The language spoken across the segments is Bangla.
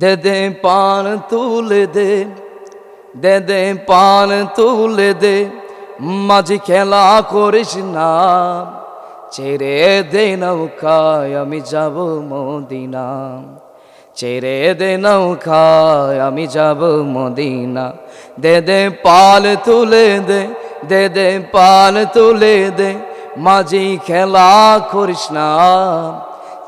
দে দে পান তুলে দে দে দে পান তুলে দে, মাঝি খেলা করিস না, ছেড়ে দে নৌকায় আমি যাব মদিনা, ছেড়ে দে নৌকায় আমি যাব মদিনা, দে দে পাল তুলে দে দে দে পাল তুলে দে, মাঝি খেলা করিস না।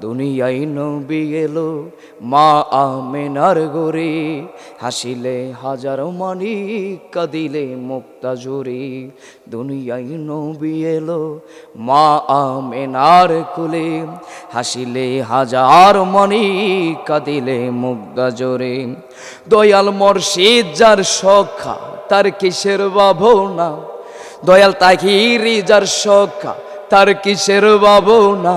দুনিয়ায় নবী এলো, মা আমেনার গরি হাসিলে হাজার মানি কাদিলে মুক্তা জুরি দুনিয়ায় নবী এলো, মা আমেনার কুলে। হাসিলে হাজার মানি কাদিলে মুক্তা জোরে দয়াল মর্শিদ, যার সখা, তার কিসের ভাবনা? দয়াল তাহিরি, যার সখা, তার কিসের ভাবনা?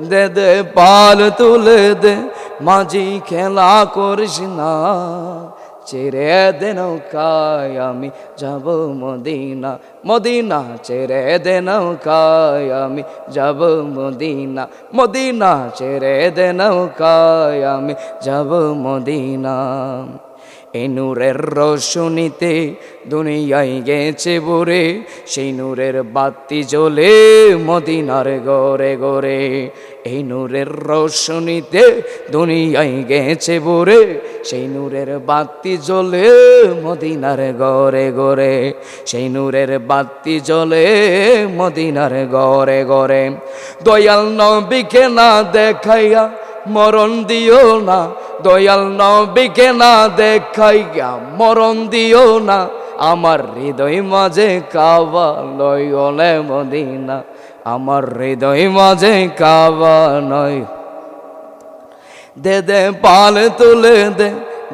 দে দে, পাল তুলে দে, মাঝি খেলা করিস না। ছেড়ে দে নৌকায়, আমি যাব মদিনা মদিনা ছেড়ে দে নৌকায়, আমি যাব মদিনা মদিনা ছেড়ে দে নৌকায়, আমি যাব মদিনা। এই নূরের রোশনীতে দুনিয়ায় গেছে বরে সেই নূরের বাতি জ্বলে মদিনার গড়ে গড়ে। এই নূরের রোশনীতে দুনিয়ায় গেছে বরে সেই নূরের বাতি জ্বলে মদিনার গড়ে গড়ে। সেই নূরের বাতি জ্বলে মদিনার গড়ে গড়ে। দয়াল নবীকে না দেখাইয়া মরণ দিও না দয়াল নবীকে না দেখাইয়া মরণ দিও না। আমার হৃদয় মাঝে কাবা লয়লে মদিনা। আমার হৃদয় মাঝে কাবা নয়। দে দে পাল তুলে দে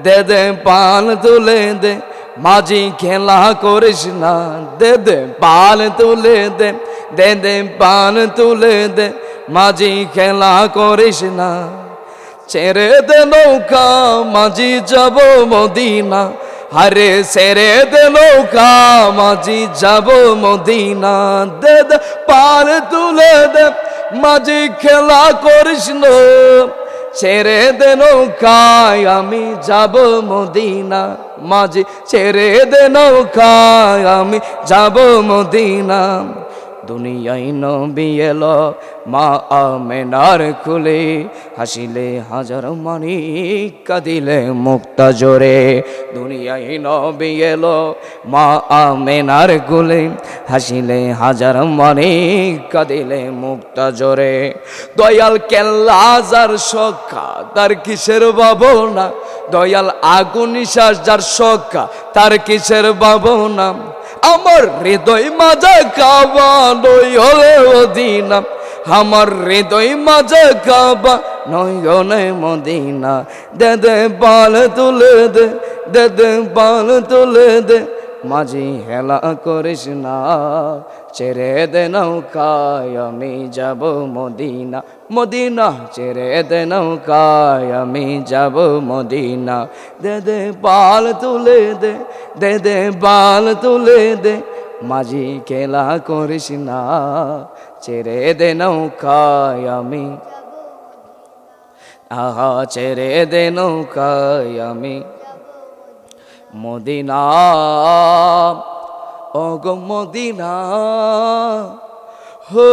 দে দে পাল তুলে দে। মাঝি খেলা করিস না। দে দে পাল তুলে দে দে দে পাল তুলে দে। মাঝি খেলা করিস না। ছেড়ে দে নৌকা, মাঝি যাব মদিনা। হারে ছেড়ে দে নৌকা, মাঝি যাব মদিনা। দে দে পাল তুলে দে, মাঝি খেলা করিস ছেড়ে দে নৌকায়, আমি যাব মদিনা। মাঝি, ছেড়ে দে নৌকায়, আমি যাব মদিনা। দুনিয়ায় নবী মা আমেনার খুলে হাসিলে হাজার মানি কাঁদিলে মুক্তা জোরে। দুনিয়ায় নবী মা আমেনার কুলে হাসিলে হাজার মানি কাঁদিলে মুক্তা জোরে। দয়াল কেল্লা যার সখা, তার কিসের ভাবনা? দয়াল আগুন নিশ্বাস যার সখা, তার কিসের ভাবনা? আমার হৃদয় মাঝে কাবা নই হলে মদিনা। আমার হৃদয় মাঝে কাবা নয়নে মদিনা। দে দে তুলে দে দে বাল তুলে দে। মাঝি হেলা করিস না, ছেড়ে দে নৌকায় আমি যাব মদিনা। মদিনা, ছেড়ে দে নৌকায় আমি যাব মদিনা। দে দে পাল তুলে দে দে দে পাল তুলে দে, মাঝি খেলা করিস না, ছেড়ে দে নৌকায় আমি আহা, ছেড়ে দে নৌকায় আমি মদিনা অগ মদিনা হো